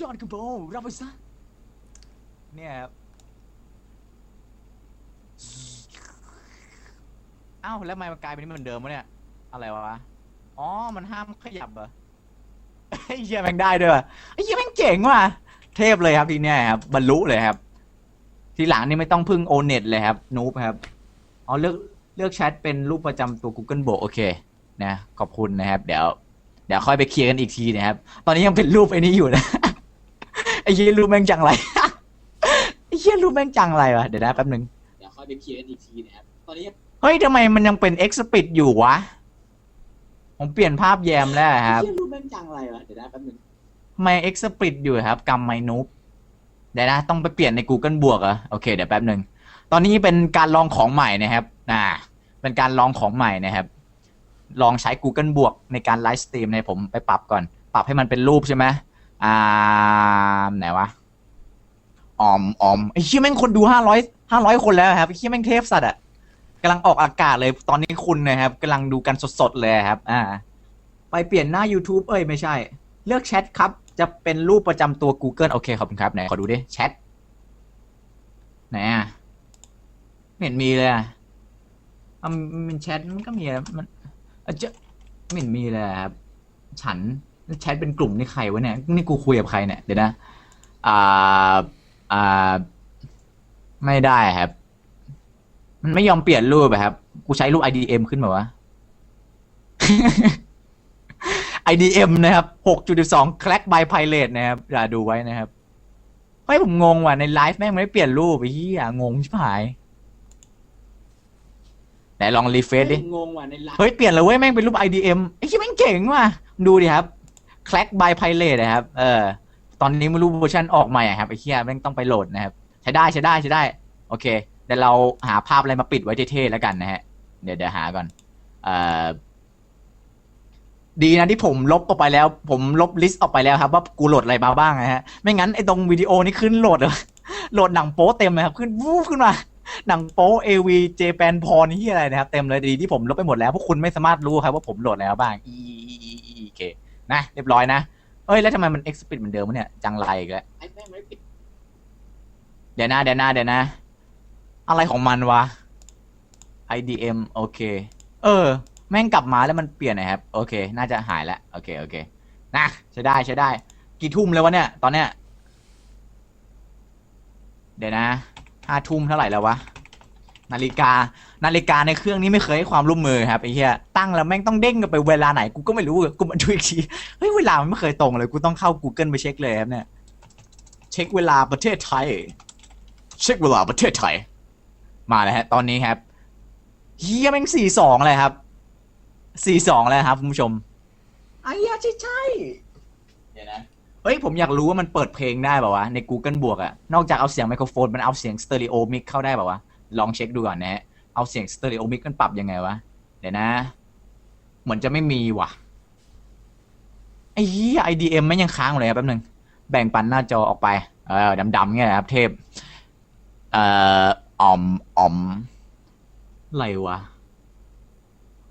ยอดกระโปรงรับไปซะ เนี่ยครับเอ้าแล้วทำไมมันกลายเป็นเหมือนเดิมวะเนี่ย อะไรวะ อ๋อ มันห้ามขยับเหรอไอ้เหี้ยแม่งได้ด้วยว่ะไอ้เหี้ยแม่งเจ๋งว่ะ เทพเลยครับทีเนี้ยครับ บรรลุเลยครับ ทีหลังนี่ไม่ต้องพึ่งโอเน็ตเลยครับ นูบครับ อ๋อเลือกเลือกแชทเป็นรูปประจำตัว Google โบโอเค นะ ขอบคุณนะครับ เดี๋ยว เดี๋ยวค่อยไปเคลียร์กันอีกทีนะครับ ตอนนี้ยังเป็นรูปไอ้นี้อยู่นะ ไอ้เหี้ยรูปแม่งจังไร ไอ้เหี้ยรูปแม่งจังไรวะ เดี๋ยวนะแป๊บนึง เดี๋ยวค่อยไปเคลียร์กันอีกทีนะครับ ตอนนี้เฮ้ยทำไมมันยังเป็น Expit อยู่วะ ผมเปลี่ยนภาพแยมแล้วครับเชี่ยรูปแม่งจังอะไรวะ เดี๋ยวนะแป๊บนึง ทำไม Expit อยู่ครับกำไมนูบเดี๋ยวนะ ต้องไปเปลี่ยนใน Google บวกเหรอโอเค เดี๋ยวแป๊บหนึ่งตอนนี้เป็นการลองของใหม่นะครับอ่าเป็นการลองของใหม่นะครับ ลองใช้ Google บวกในการไลฟ์สตรีมในยผมไปปรับก่อน ปรับให้มันเป็นรูปใช่ไหม อ่าไหนวะออมออมไอ้เชี่ยแม่งคนดูห้าร้อยห้าร้อยคนแล้วครับไอ้เชี่ยแม่งเทพสัตว์อะกำลังออกอากาศเลยตอนนี้คุณนะครับกำลังดูกันสดๆเลยครับ อ่า ไปเปลี่ยนหน้า YouTube เอ้ยไม่ใช่ เลือกแชทครับ จะเป็นรูปประจำตัว Google โอเคขอบคุณครับไหนขอดูดิแชทไหนอะไม่เห็นมีเลยอะมันแชทมันก็มีมันอะเจะไม่เห็นมีเลยครับ ฉัน แชทเป็นกลุ่มนี่ใครวะเนี่ย นี่กูคุยกับใครเนี่ย เดี๋ยวนะ อ่า อ่า ไม่ได้ครับ มันไม่ยอมเปลี่ยนรูปอะครับ กูใช้รูป IDM ขึ้นมาวะ IDM นะครับ 6.12 Crack by Pilot นะครับอย่าดูไว้นะครับเฮ้ยผมงงว่ะในไลฟ์แม่งไม่เปลี่ยนรูปไอ้เหี้ยงงชิบหายไหนลองรีเฟซดิ งงว่ะในไลน์เฮ้ย เปลี่ยนเลยเว้ย แม่งเป็นรูป IDM ไอ้ที่แม่งเจ๋งว่ะ ดูดิครับ Crack by Pilot นะครับ เออ ตอนนี้ไม่รู้เวอร์ชันออกใหม่อะครับไอ้เหี้ยแม่งต้องไปโหลดนะครับ ใช้ได้ใช้ได้ใช้ได้ โอเคเดี๋ยวเราหาภาพอะไรมาปิดไว้เท่ๆแล้วกันนะฮะ เดี๋ยวเดี๋ยวหาก่อน เอ่อ ดีนะที่ผมลบออกไปแล้ว ผมลบลิสต์ออกไปแล้วครับ ว่ากูโหลดอะไรมาบ้างนะฮะ ไม่งั้นไอ้ตรงวิดีโอนี่ขึ้นโหลดเลยโหลดหนังโป๊เต็มเลยครับ ขึ้นวูบขึ้นมาหนังโป๊เอวีเจแปนพอนี่ที่อะไรนะครับ เต็มเลยดีที่ผมลบไปหมดแล้วพวกคุณไม่สามารถรู้ครับว่าผมโหลดอะไรบ้างอี นะ เรียบร้อยนะ เอ้ยแล้วทำไมมัน expit เหมือนเดิมวะเนี่ย จังไรอีกแล้วไอ้แม่งไม่ปิดเดี๋ยวนะเดี๋ยวนะเดี๋ยวนะ อะไรของมันวะ IDM โอเค เออ แม่งกลับมาแล้วมันเปลี่ยนนะครับ โอเค น่าจะหายแล้ว โอเค โอเค นะ ใช้ได้ใช้ได้ กี่ทุ่มแล้ววะเนี่ย ตอนเนี้ย เดี๋ยวนะห้าทุ่มเท่าไหร่แล้ววะ นาฬิกา นาฬิกาในเครื่องนี้ไม่เคยให้ความร่วมมือครับไอ้เหี้ยตั้งแล้วแม่งต้องเด้งกันไปเวลาไหนกูก็ไม่รู้กูมาดูอีกทีเฮ้ยเวลามันไม่เคยตรงเลยกูต้องเข้า Google ไปเช็คเลยครับเนี่ยเช็คเวลาประเทศไทย เช็คเวลาประเทศไทย มาแล้วฮะ ตอนนี้ครับเฮียแม่งสี่สองเลยครับสี่สองแล้วครับคุณผู้ชมไอ้เหี้ยใช่ใช่เดี๋ยวนะเฮ้ยผมอยากรู้ว่ามันเปิดเพลงได้ป่าวะใน Google บวกอะนอกจากเอาเสียงไมโครโฟน มันเอาเสียงสเตอริโอมิกเข้าได้ป่าวะ ลองเช็คดูก่อนนะฮะ เอาเสียงสเตอริโอมิกมันปรับยังไงวะ เดี๋ยวนะ เหมือนจะไม่มีว่ะ ไอ้เหี้ย IDM ไม่ยังค้างเลยครับแป๊บนึง แบ่งปันหน้าจอออกไป เออดำๆเงี้ยนะครับ เทพ เอ่อออมออมอะไรวะ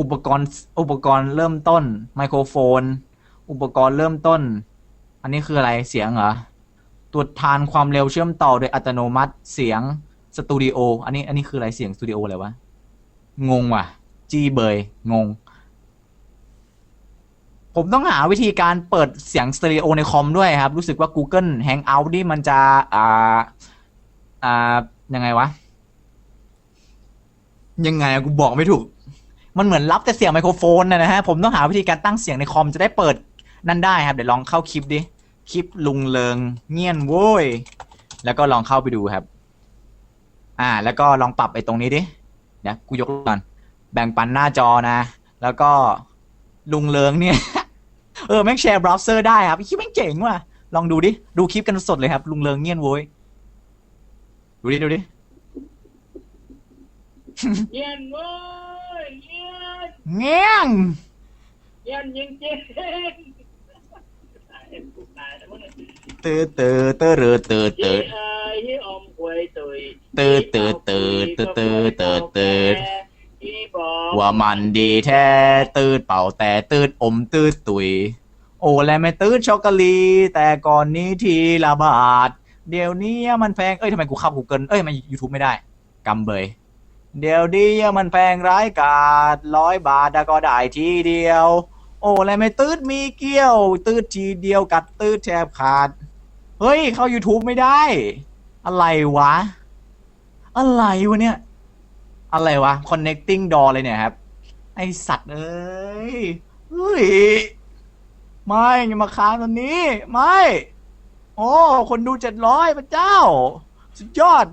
อุปกรณ์อุปกรณ์เริ่มต้น ไมโครโฟน อุปกรณ์เริ่มต้น อันนี้คืออะไรเสียงเหรอตรวจทานความเร็วเชื่อมต่อโดยอัตโนมัติเสียง สตูดิโออันนี้อันนี้คืออะไรเสียงสตูดิโออะไรวะ งงว่ะ จีเบยงง ผมต้องหาวิธีการเปิดเสียงสเตอริโอในคอมด้วยครับ รู้สึกว่า Google Hangout นี่มันจะ อ่า อ่า ยังไงวะ ยังไงกูบอกไม่ถูก มันเหมือนรับแต่เสียงไมโครโฟนนะนะฮะ ผมต้องหาวิธีการตั้งเสียงในคอมจะได้เปิดนั่นได้ครับ เดี๋ยวลองเข้าคลิปดิ คลิปลุงเลิงเงียนโว้ย แล้วก็ลองเข้าไปดูครับ อ่า แล้วก็ลองปรับไอ้ตรงนี้ดิเดี๋ยวกูยกก่อนแบ่งปันหน้าจอนะ แล้วก็ลุงเลิงเนี่ย เออแม่งแชร์เบราว์เซอร์ได้ครับคิดแม่งเจ๋งว่ะ ลองดูดิ ดูคลิปกันสดเลยครับ ลุงเลิงเงียนโว้ย ดูดิ ดูดิเย็นเว้ยเย็นเงี้ยงเย็นจริงจริงตายกูตายแล้วมึง เตอเตอเตอเรอเตอเตอเอ้ยยี่อมควยตุยเตอเตอเตอเตอเตอเตอเตอว่ามันดีแท้ตืดเป่าแต่ตืดอมตืดตุย โอ้และไม่ตื้อช็อกโกแลตแต่ก่อนนี้ทีละบาท เดี๋ยวนี้มันแพงเอ้ยทำไมกูเข้า Google เอ้ยมา YouTube ไม่ได้กำเบยเดี๋ยวนี้มันแพงร้ายกาดร้อยบาทก็ได้ทีเดียว โอ้และไม่ตืดมีเกี้ยว ตืดทีเดียวกัดตืดแทบขาด เฮ้ย เข้า YouTube ไม่ได้ อะไรวะ อะไรวะเนี่ย อะไรวะ connecting door เลยเนี่ยครับ ไอสัตว์เอ้ยเฮ้ย ไม่อย่ามาค้างตอนนี้ ไม่ โอ้ คนดูเจ็ดร้อยพระเจ้า สุดยอด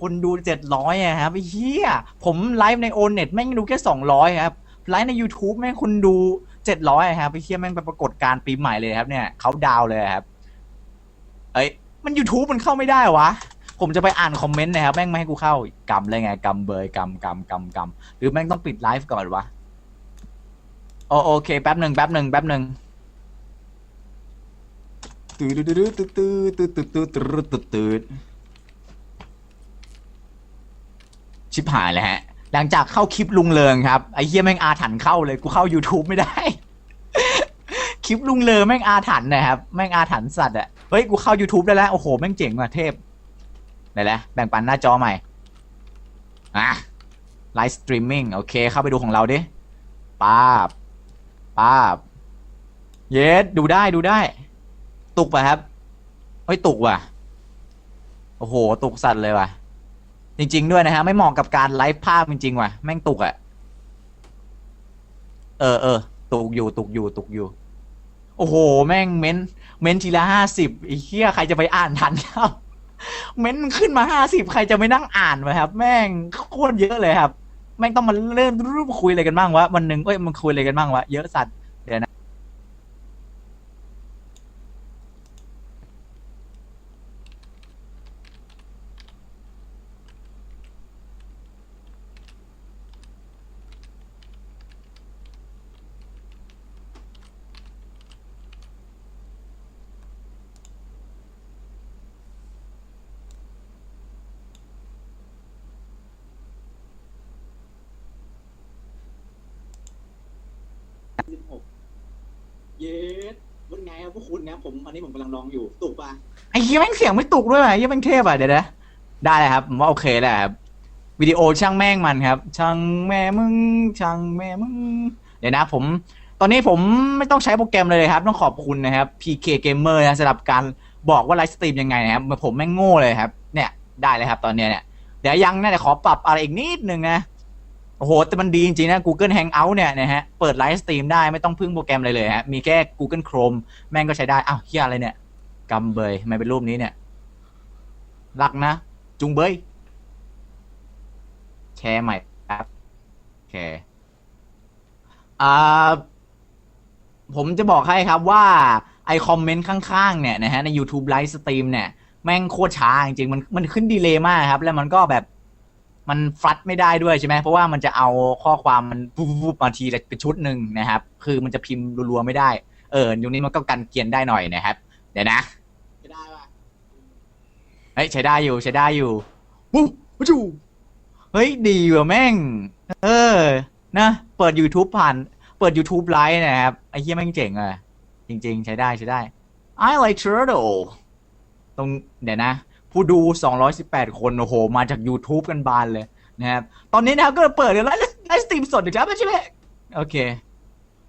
คนดูเจ็ดร้อยอะครับไอ้เฮียผมไลฟ์ในโอเน็ตแม่งดูแค่สองร้อยครับ ไลฟ์ใน YouTube แม่งคนดู เจ็ดร้อยครับไอ้เฮียแม่งเป็นปรากฏการณ์ปีใหม่เลยครับ เนี่ยเขาดาวน์เลยครับ เอ้ย มัน YouTube มันเข้าไม่ได้วะ ผมจะไปอ่านคอมเมนต์นะครับ แม่งไม่ให้กูเข้ากำเลยไงกำเบยกำกำกำกำหรือแม่งต้องปิดไลฟ์ก่อนวะโอโอเค แป๊บหนึ่งแป๊บหนึ่งแป๊บหนึ่งตืดตืดตืดตืดตืดตืดตืดตืดตืดตืดชิบหายเลยฮะ หลังจากเข้าคลิปลุงเริงครับ ไอ้เหี้ยแม่งอาถรรพ์เข้าเลย กูเข้า YouTube ไม่ได้ คลิปลุงเริงแม่งอาถรรพ์นะครับแม่งอาถรรพ์สัตว์อะเฮ้ยกูเข้า YouTube ได้แล้วโอ้โหแม่งเจ๋งว่ะเทพไหนแล้วแบ่งปันหน้าจอใหม่อะไลฟ์สตรีมมิ่งโอเคเข้าไปดูของเราดิป้าบป้าบเยสดูได้ดูได้ ตุกป่ะครับเฮ้ยตุกว่ะโอ้โห ตุกสัตว์เลยว่ะ จริง ๆ ด้วยนะฮะ ไม่เหมาะกับการไลฟ์ภาพจริงๆว่ะ แม่งตุกอะเออเออตุกอยู่ตุกอยู่ตุกอยู่ โอ้โห แม่งเม้น เม้นทีละห้าสิบไอ้เหี้ยใครจะไปอ่านทันครับ เม้นขึ้นมาห้าสิบใครจะไม่นั่งอ่านวะครับ แม่งโคตรเยอะเลยครับ แม่งต้องมาเริ่มรูปคุยอะไรกันบ้างวะวันหนึ่งเอ้ยมันคุยอะไรกันบ้างวะเยอะสัตว์ สิบหกเย็ดวันไงครับพวกคุณนะผมอันนี้ผมกำลังลองอยู่ถูกปะไอ้เหี้ยแม่งเสียงไม่ตุกด้วยว่ะไอ้เหี้ยแม่งเทพอะเดี๋ยวนะได้เลยครับผมว่าโอเคแหล้วครับวิดีโอช่างแม่งมันครับ ช่างแม่มึงช่างแม่มึงเดี๋ยวนะผม ตอนนี้ผมไม่ต้องใช้โปรแกรมเลยครับ ต้องขอบคุณนะครับ PK Gamer นะสำหรับการบอกว่าไลฟ์สตรีมยังไงนะครับผมแม่งโง่เลยครับ เนี่ยได้เลยครับ ตอนเนี้ยเนี่ยเดี๋ยวยังน่าจะขอปรับอะไรอีกนิดนึงนะ โอ้โห แต่มันดีจริงๆนะ Google Hangout เนี่ยนะฮะ เปิดไลฟ์สตรีมได้ไม่ต้องพึ่งโปรแกรมอะไรเลยฮะ มีแค่ Google Chrome แม่งก็ใช้ได้ อ้าวเฮียอะไรเนี่ยกำเบยทำไมเป็นรูปนี้เนี่ย รักนะ จุงเบย แชร์ใหม่ครับโอเคอ่าผมจะบอกให้ครับว่าไอคอมเมนต์ข้างๆ เนี่ยนะฮะ ใน YouTube ไลฟ์สตรีมเนี่ย แม่งโคตรช้าจริงๆมันมันขึ้นดีเลย์มากครับ แล้วมันก็แบบ มันฟลัดไม่ได้ด้วยใช่ไหมเพราะว่ามันจะเอาข้อความมันปุ๊บมาทีละเป็นชุดหนึ่งนะครับ คือมันจะพิมพ์รัวๆไม่ได้เออตรงนี้มันก็กันเกียนได้หน่อยนะครับ เดี๋ยวนะจะได้ปะเฮ้ยใช้ได้อยู่ใช้ได้อยู่วู้วู้จูเฮ้ยดีว่ะแม่ง เออ นะ เปิด YouTube ผ่าน เปิด YouTube ไลฟ์นะครับ ไอ้เหี้ยแม่งเจ๋งอะจริง ๆ ใช้ได้ใช้ได้ I like turtle ตรงเดี๋ยวนะ ผู้ดู 218 คน โอ้โห มาจาก YouTube กันบานเลยนะครับ ตอนนี้นะครับก็เปิดไลฟ์ไลฟ์สตรีมสดอีกแล้วใช่ไหมโอเค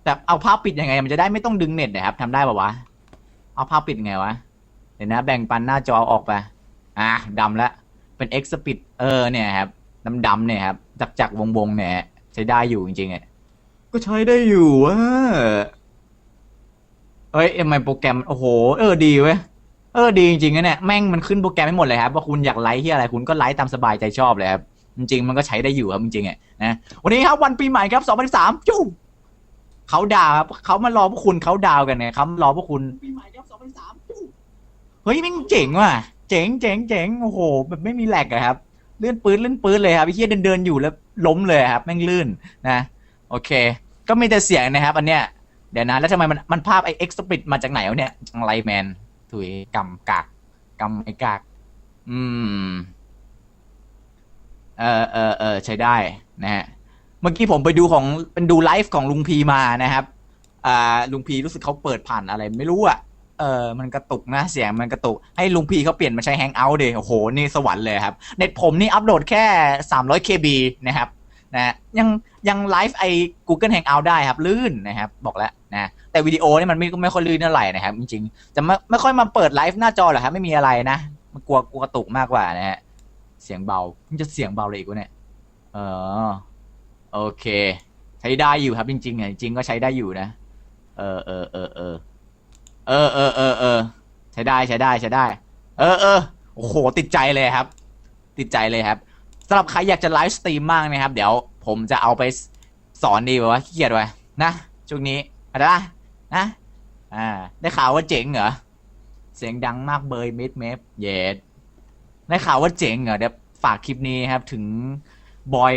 แต่เอาภาพปิดยังไง มันจะได้ไม่ต้องดึงเน็ตนะครับทำได้ป่าวะ เอาภาพปิดไงวะ เดี๋ยวนะ แบ่งปันหน้าจอออกไป อะดำแล้วเป็น X Speed เออเนี่ยครับดำดำเนี่ยครับ จักจักวงวงเนี่ยใช้ได้อยู่จริงๆอะก็ใช้ได้อยู่อะเอ้ยทำไมโปรแกรม โอ้โห เออดีเว้ย ออดีจริงๆนะเนี่ยแม่งมันขึ้นโปรแกรมให้หมดเลยครับว่าคุณอยากไลค์ที่อะไรคุณก็ไลค์ตามสบายใจชอบเลยครับจริงๆมันก็ใช้ได้อยู่ครับจริงๆอะนะวันนี้ครับวันปีใหม่ครับ2013จุ๊บเขาดาวครับเขามารอพวกคุณเขาดาวกันเนี่ยเขามารอพวกคุณปีใหม่ครับสองพันสามเฮ้ยแม่งเจ๋งว่ะเจ๋งเจ๋งเจ๋งโอ้โหแบบไม่มีแหลกอะครับเลื่อนปืนเลื่อนปืนเลยครับไอ้เหี้ยเดินเดินๆอยู่แล้วล้มเลยครับแม่งลื่นนะโอเค ก็มีแต่เสียงนะครับ อันเนี้ยเดี๋ยวนะแล้วทำไมมันมันภาพไอ้เอ็กซ์ปิดมาจากไหนวะเนี่ยจังไรแมน ถุยกำกากกำไอ้กาก อืม เออเออเออใช้ได้นะฮะ เมื่อกี้ผมไปดูของเป็นดูไลฟ์ของลุงพีมานะครับ อ่า ลุงพีรู้สึกเขาเปิดผ่านอะไร ไม่รู้อะ เออ มันกระตุกนะเสียงมันกระตุก ให้ลุงพีเขาเปลี่ยนมาใช้แฮงเอาท์เดยโอ้โห นี่สวรรค์เลยครับ เน็ตผมนี่อัปโหลดแค่ 300 KB นะครับ นะ ยังยังไลฟ์ไอ้ Google Hangout ได้ครับ ลื่นนะครับ บอกแล้วนะ แต่วิดีโอนี่มันไม่ไม่ค่อยลื่นเท่าไหร่นะครับจริงๆจะไม่ไม่ค่อยมาเปิดไลฟ์หน้าจอหรอครับไม่มีอะไรนะมันกลัวกลัวกระตุกมากกว่านะฮะเสียงเบามันจะเสียงเบาเลยอีกวะเนี่ยเออโอเค ใช้ได้อยู่ครับจริงๆอะจริงก็ใช้ได้อยู่นะเออเออเออเออเออเออเออเออใช้ได้ใช้ได้ใช้ได้ เออเออโอ้โหติดใจเลยครับ ติดใจเลยครับสำหรับใครอยากจะไลฟ์สตรีมมากนะครับ เดี๋ยวผมจะเอาไปสอนดีว่าขี้เกียจไว้นะช่วงนี้อะไรนะ นะอ่า ได้ข่าวว่าเจ๋งเหรอ เสียงดังมากเบยเมดเมฟเยดได้ข่าวว่าเจ๋งเหรอเดี๋ยวฝากคลิปนี้ครับ ถึงบอย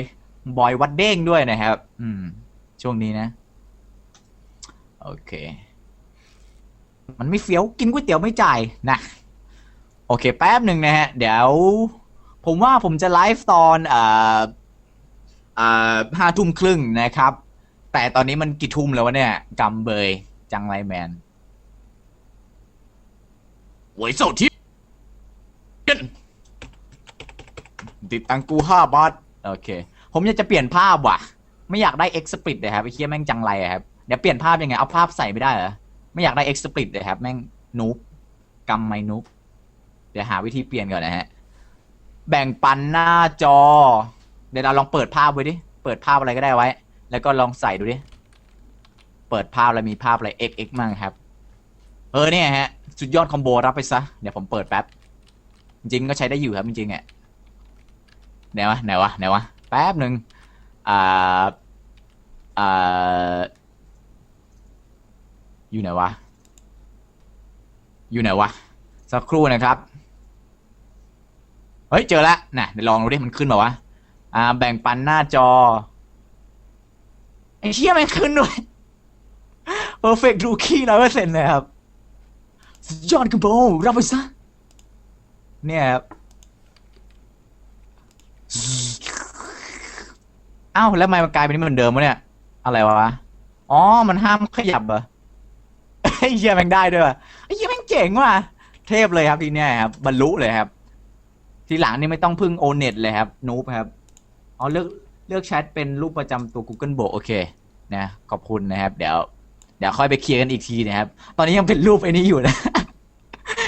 บอยวัดเด้งด้วยนะครับ อืม ช่วงนี้นะ โอเค มันไม่เฟี้ยวกินก๋วยเตี๋ยวไม่จ่ายนะ โอเค แป๊บหนึ่งนะฮะ เดี๋ยว ผมว่าผมจะไลฟ์ตอนเอ่อเอ่อห้าทุ่มครึ่งนะครับ แต่ตอนนี้มันกี่ทุ่มแล้ววะเนี่ยกำเบย จังไรแมนหวยเสาร์ที่กันติดตังกูห้าบาท โอเค ผมอยากจะเปลี่ยนภาพว่ะ ไม่อยากได้ X split เลยครับไอ้เคี้ยแม่งจังไรอะครับ เดี๋ยวเปลี่ยนภาพยังไง เอาภาพใส่ไม่ได้เหรอ ไม่อยากได้ X split เลยครับ แม่งนูบกำไม่นูบเดี๋ยวหาวิธีเปลี่ยนก่อนนะฮะ แบ่งปันหน้าจอ เดี๋ยวเราลองเปิดภาพไว้ดิ เปิดภาพอะไรก็ได้ไว้ แล้วก็ลองใส่ดูดิ เปิดภาพแล้วมีภาพอะไร x x มั่งครับ เออเนี่ยฮะ สุดยอดคอมโบรับไปซะ เดี๋ยวผมเปิดแป๊บ จริงก็ใช้ได้อยู่ครับ จริงๆอะไหนวะไหนวะไหนวะ แป๊บหนึ่งอ่าอ่าอยู่ไหนวะ อยู่ไหนวะ สักครู่นะครับ เฮ้ย เจอแล้วน่ะเดี๋ยวลองดูดิ มันขึ้นมาวะ อ่า แบ่งปันหน้าจอไอ้เชี่ยมันขึ้นด้วย perfect rookie ร้อยเปอร์เซ็นต์เลยครับยอดกระโบรับไปซะ เนี่ยครับเอ้าแล้วทำไมมันกลายเป็นเหมือนเดิมวะเนี่ย อะไรวะ อ๋อ มันห้ามขยับเหรอไอ้เหี้ยแม่งได้ด้วยว่ะไอ้เหี้ยแม่งเจ๋งว่ะ เทพเลยครับทีเนี้ยครับ บรรลุเลยครับ ทีหลังนี่ไม่ต้องพึ่งโอเน็ตเลยครับ นูบครับ อ๋อเลือกเลือกแชทเป็นรูปประจำตัว Google โบโอเค นะ ขอบคุณนะครับ เดี๋ยว ดี๋ยวค่อยไปเคลียร์กันอีกทีนะครับ ตอนนี้ยังเป็นรูปไอ้นี้อยู่นะ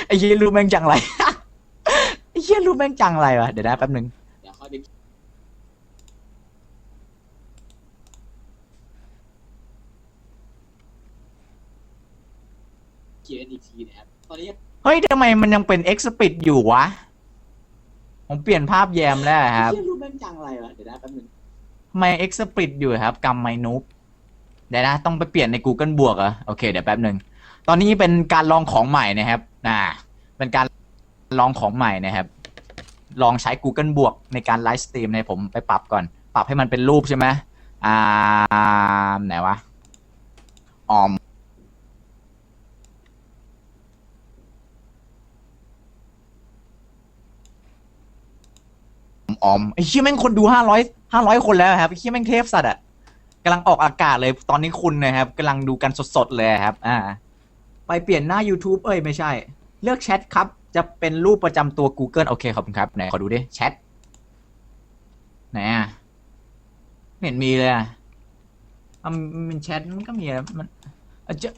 ไอ้เหี้ยรูปแม่งจังไรไอ้เหี้ยรูปแม่งจังไรวะ เดี๋ยวนะแป๊บนึงเดี๋ยวค่อยไปเคลียร์กันอีกทีนะครับ ตอนนี้ เฮ้ยทำไมมันยังเป็น X Split อยู่วะ ผมเปลี่ยนภาพแยมแล้วครับเชี่ยรูปแม่งจังอะไรวะ เดี๋ยวนะแป๊บนึงทำไม X Split อยู่ครับกำไมนูบเดี๋ยวนะ ต้องไปเปลี่ยนใน Google บวกเหรอโอเค เดี๋ยวแป๊บหนึ่งตอนนี้เป็นการลองของใหม่นะครับน่าเป็นการลองของใหม่นะครับ ลองใช้ Google บวกในการไลฟ์สตรีมในผมไปปรับก่อน ปรับให้มันเป็นรูปใช่ไหมอ่าไหนวะออมออมไอ้เชี่ยแม่งคนดูห้าร้อยห้าร้อยคนแล้วครับไอ้เชี่ยแม่งเทพสัตว์อะ กำลังออกอากาศเลยตอนนี้คุณนะครับกำลังดูกันสดๆเลยครับ อ่า ไปเปลี่ยนหน้า YouTube เอ้ยไม่ใช่ เลือกแชทครับ จะเป็นรูปประจำตัว Google โอเคขอบคุณครับไหนขอดูดิแชทไหนอะไม่เห็นมีเลยอะมันแชทมันก็มีมันอะเจะ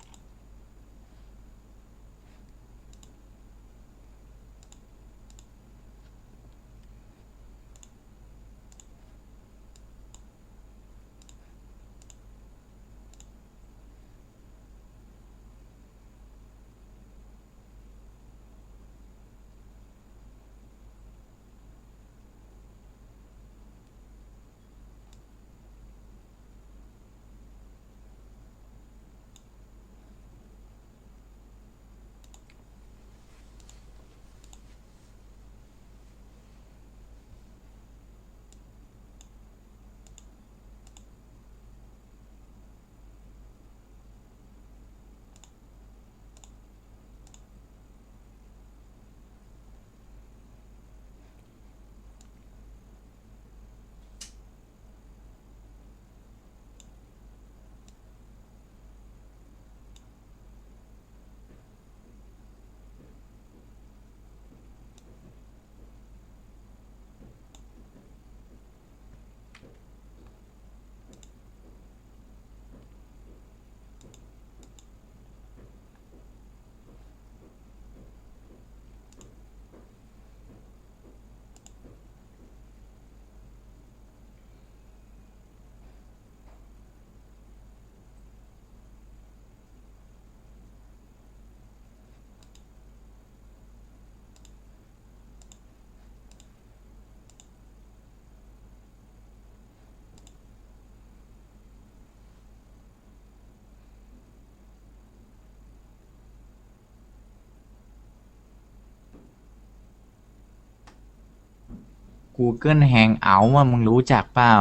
Google Hangout ว่ามึงรู้จักเปล่า